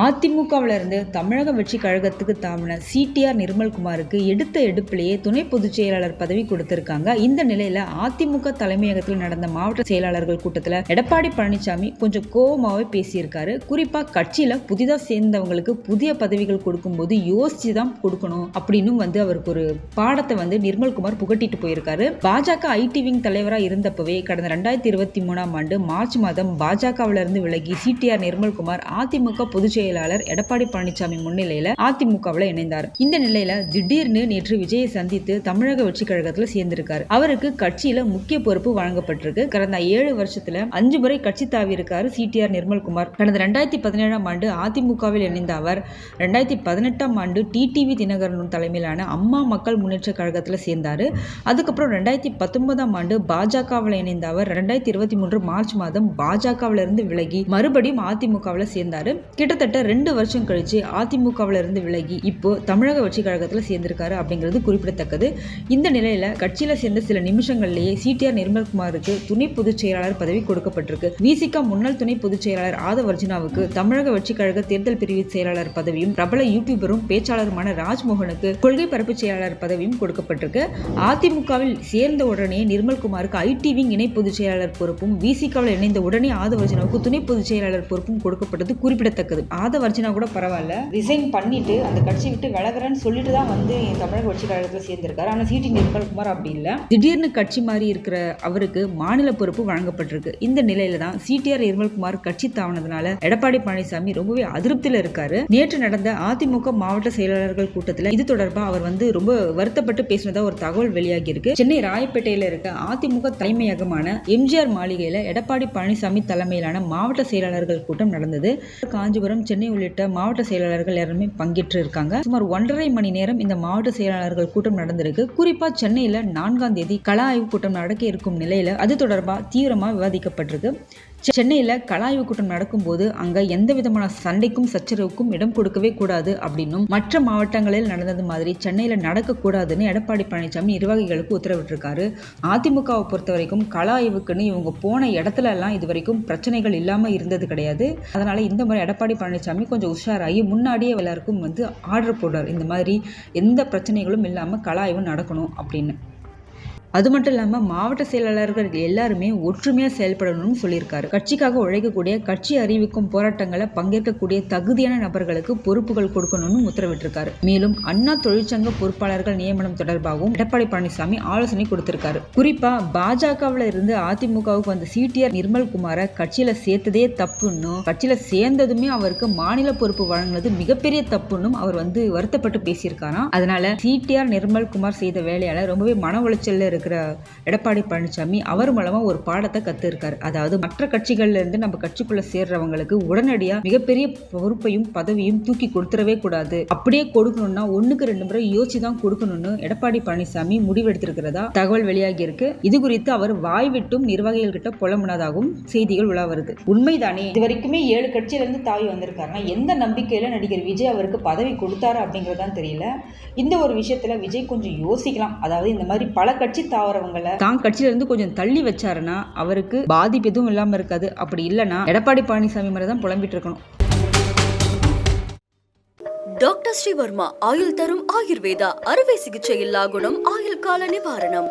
அதிமுகவுல இருந்து தமிழக வெற்றி கழகத்துக்கு தாமின சிடிஆர் நிர்மல்குமாருக்கு எடுத்த எடுப்பிலேயே துணை பொதுச் செயலாளர் பதவி கொடுத்திருக்காங்க. இந்த நிலையில அதிமுக தலைமையகத்தில் நடந்த மாவட்ட செயலாளர்கள் கூட்டத்தில் எடப்பாடி பழனிசாமி கொஞ்சம் கோபமாவே பேசியிருக்காரு. குறிப்பா கட்சியில புதிதா சேர்ந்தவங்களுக்கு புதிய பதவிகள் கொடுக்கும்போது யோசிச்சு தான் கொடுக்கணும் அப்படின்னு வந்து அவருக்கு ஒரு பாடத்தை வந்து நிர்மல்குமார் புகட்டிட்டு போயிருக்காரு. பாஜக ஐடி விங் தலைவராக இருந்தப்பவே கடந்த ரெண்டாயிரத்தி இருபத்தி மூணாம் ஆண்டு மார்ச் மாதம் பாஜகவிலிருந்து விலகி சிடிஆர் நிர்மல்குமார் அதிமுக பொதுச் செயலாளர் எடப்பாடி பழனிசாமி முன்னிலையில அதிமுகவில் இணைந்தார். இந்த நிலையில திடீர்னு நேற்று விஜயை சந்தித்து தமிழக வெற்றி கழகத்தில் சேர்ந்திருக்காரு. அவருக்கு கட்சியில முக்கிய பொறுப்பு வழங்கப்பட்டிருக்கு. கடந்த ஏழு வருஷத்துல அஞ்சு முறை கட்சி தாவி இருக்காரு சிடிஆர் நிர்மல்குமார். கடந்த ரெண்டாயிரத்தி பதினேழாம் ஆண்டு அதிமுகவில் இணைந்த அவர் ரெண்டாயிரத்தி பதினெட்டாம் ஆண்டு டிடிவி தினகரன் தலைமையிலான அம்மா மக்கள் முன்னேற்ற கழகத்தில் சேர்ந்தாரு. அதுக்கப்புறம் ரெண்டாயிரத்தி பத்தொன்பதாம் ஆண்டு பாஜகவில் இணைந்த அவர் ரெண்டாயிரத்தி இருபத்தி மூன்று மார்ச் மாதம் பாஜகவிலிருந்து விலகி மறுபடியும் அதிமுகவில் சேர்ந்தாரு. கிட்டத்தட்ட ரெண்டு வருஷம் கழிச்சு அதிமுகவில் இருந்து விலகி இப்போ தமிழக வெற்றி கழகத்தில் சேர்ந்திருக்காரு அப்படிங்கிறது குறிப்பிடத்தக்கது. இந்த நிலையில கட்சியில சேர்ந்த சில நிமிஷங்கள்லேயே சிடிஆர் நிர்மல்குமாருக்கு துணை பொதுச் செயலாளர் பதவி கொடுக்கப்பட்டிருக்கு. விசிக முன்னாள் துணை பொதுச் செயலாளர் ஆதவர்ஜினாவுக்கு தமிழக வெற்றி கழக தேர்தல் பிரிவு செயலாளர் பதவியும் பிரபல யூடியூபரும் பேச்சாளருமான ராஜ்மோகனுக்கு கொள்கை பரப்பு செயலாளர் பதவியும் கொடுக்கப்பட்டிருக்கு. அதிமுகவில் சேர்ந்த உடனே நிர்மல்குமாருக்கு ஐடிவிங் இணை பொதுச் செயலாளர் பொறுப்பும் விசிகாவில் இணைந்த உடனே ஆதவர்ஜினாவுக்கு துணை பொதுச் செயலாளர் பொறுப்பும் கொடுக்கப்பட்டது குறிப்பிடத்தக்கது. ஆதவ் வரைச்சினா கூட பரவாயில்ல. ரிசைன் பண்ணிட்டு அந்த கட்சி விட்டு விலகுறேன்னு சொல்லிட்டு தான் வந்து தமிழக கட்சி கழகத்தில் சேர்ந்திருக்காரு. ஆனால் சிடி நிர்மல்குமார் அப்படி இல்லை. திடீர்னு கட்சி மாறி இருக்கிற அவருக்கு மாநில பொறுப்பு வழங்கப்பட்டிருக்கு. இந்த நிலையில தான் சிடிஆர் நிர்மல்குமார் கட்சி தாவனதுனால எடப்பாடி பழனிசாமி ரொம்பவே அதிருப்தியில் இருக்காரு. நேற்று நடந்த அதிமுக மாவட்ட செயலாளர்கள் கூட்டத்தில் இது தொடர்பாக அவர் வந்து ரொம்ப வருத்தப்பட்டு பேசினதா ஒரு தகவல் வெளியாகி இருக்கு. சென்னை ராயப்பேட்டையில் இருக்க அதிமுக தலைமையகமான எம்ஜிஆர் மாளிகையில் எடப்பாடி பழனிசாமி தலைமையிலான மாவட்ட செயலாளர்கள் கூட்டம் நடந்தது. காஞ்சிபுரம் சென்னை உள்ளிட்ட மாவட்ட செயலாளர்கள் எல்லாருமே பங்கேற்று இருக்காங்க சுமார் ஒன்றரை மணி நேரம் இந்த மாவட்ட செயலாளர்கள் கூட்டம் நடந்திருக்கு. குறிப்பா சென்னையில நான்காம் தேதி கலா ஆய்வு கூட்டம் நடக்க இருக்கும் நிலையில அது தொடர்பா தீவிரமா விவாதிக்கப்பட்டிருக்கு. சென்னையில் கலாய்வு கூட்டம் நடக்கும்போது அங்கே எந்த விதமான சண்டைக்கும் சச்சரவுக்கும் இடம் கொடுக்கவே கூடாது அப்படின்னும் மற்ற மாவட்டங்களில் நடந்தது மாதிரி சென்னையில் நடக்கக்கூடாதுன்னு எடப்பாடி பழனிசாமி நிர்வாகிகளுக்கு உத்தரவிட்டிருக்காரு. அதிமுகவை பொறுத்த வரைக்கும் கலாய்வுக்குன்னு இவங்க போன இடத்துல எல்லாம் இது வரைக்கும் பிரச்சனைகள் இல்லாமல் இருந்தது கிடையாது. அதனால் இந்த முறை எடப்பாடி பழனிசாமி கொஞ்சம் உஷாராகி முன்னாடியே எல்லாருக்கும் வந்து ஆர்டர் போடுறார். இந்த மாதிரி எந்த பிரச்சனைகளும் இல்லாமல் கலாய்வு நடக்கணும் அப்படின்னு. அது மட்டும் இல்லாமல் மாவட்ட செயலாளர்கள் எல்லாருமே ஒற்றுமையாக செயல்படணும்னு சொல்லியிருக்காரு. கட்சிக்காக உழைக்கக்கூடிய கட்சி அறிவிக்கும் போராட்டங்களை பங்கேற்கக்கூடிய தகுதியான நபர்களுக்கு பொறுப்புகள் கொடுக்கணும்னு உத்தரவிட்டிருக்காரு. மேலும் அண்ணா தொழிற்சங்க பொறுப்பாளர்கள் நியமனம் தொடர்பாகவும் எடப்பாடி பழனிசாமி ஆலோசனை கொடுத்திருக்காரு. குறிப்பா பாஜகவில் இருந்து அதிமுகவுக்கு வந்த சிடிஆர் நிர்மல் குமாரை கட்சியில சேர்த்ததே தப்புன்னும் கட்சியில சேர்ந்ததுமே அவருக்கு மாநில பொறுப்பு வழங்கினது மிகப்பெரிய தப்புன்னும் அவர் வந்து வருத்தப்பட்டு பேசியிருக்காராம். அதனால சிடிஆர் நிர்மல் குமார் செய்த வேலையால ரொம்பவே மன உளைச்சல்ல இருக்கிற எடப்பாடி பழனிசாமி அவர் மூலமா ஒரு பாடத்தை கத்திருக்காரு. அதாவது மற்ற கட்சிகள்ல இருந்து நம்ம கட்சிக்குள்ள சேர்றவங்களுக்கு உடனடியா மிகப்பெரிய பொறுப்பையும் பதவியும் தூக்கி கொடுத்துடவே கூடாது. அப்படியே கொடுக்கணும்னா ஒண்ணுக்கு ரெண்டு முறை யோசிச்சு தான் கொடுக்கணும்னு எடப்பாடி பழனிசாமி முடிவெடுத்திருக்கிறதா தகவல் வெளியாகி இருக்கு. இது குறித்து அவர் வாய் விட்டும் நிர்வாகிகள் கிட்ட புலம்புனதாகவும் செய்திகள் உலா வருது. உண்மைதானே? இது வரைக்குமே ஏழு கட்சியில இருந்து தாவி வந்திருக்காங்க எந்த நம்பிக்கையில நடிகர் விஜய் அவருக்கு பதவி கொடுத்தாரு அப்படிங்கறதுதான் தெரியல. இந்த ஒரு விஷயத்துல விஜய் கொஞ்சம் யோசிக்கலாம். அதாவது இந்த மாதிரி பல கட்சி தாவறவங்களை தான் கட்சியில இருந்து கொஞ்சம் தள்ளி வச்சாருன்னா அவருக்கு பாதிப்பு எதுவும் இல்லாம இருக்காது. அப்படி இல்லைன்னா எடப்பாடி பழனிசாமி மாதிரி தான் புலம்பிட்டு இருக்கணும். டாக்டர் ஸ்ரீவர்மா ஆயுள் தரும் ஆயுர்வேதா அறுவை சிகிச்சை இல்லா குணம் ஆயுள் கால நிவாரணம்.